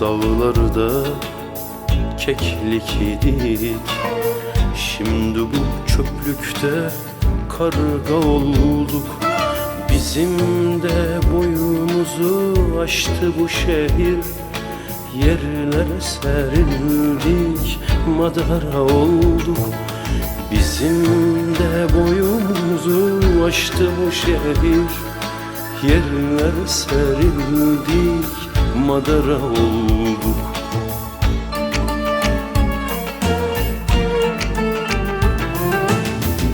dağlarda keklik idik Şimdi bu çöplükte karga olduk. Bizim de boyumuzu aştı bu şehir. Yerlere serildik madara olduk. Bizim de boyumuzu aştı bu şehir. Yerlere serildik madara olduk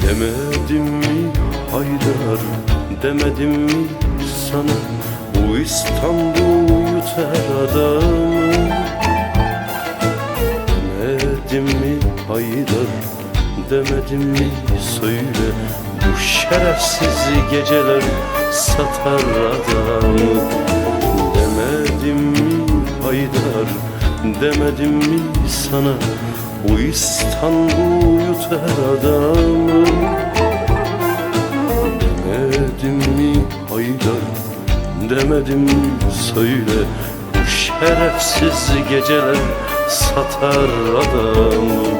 Demedim mi Haydar Demedim mi sana? Bu İstanbul yutar adamı. Demedim mi Haydar Demedim mi söyle? Bu şerefsiz geceler satar adamı Haydar Demedim mi sana? Bu İstanbul yutar adamı. Demedim mi Haydar? Demedim mi söyle? Bu şerefsiz geceler satar adamı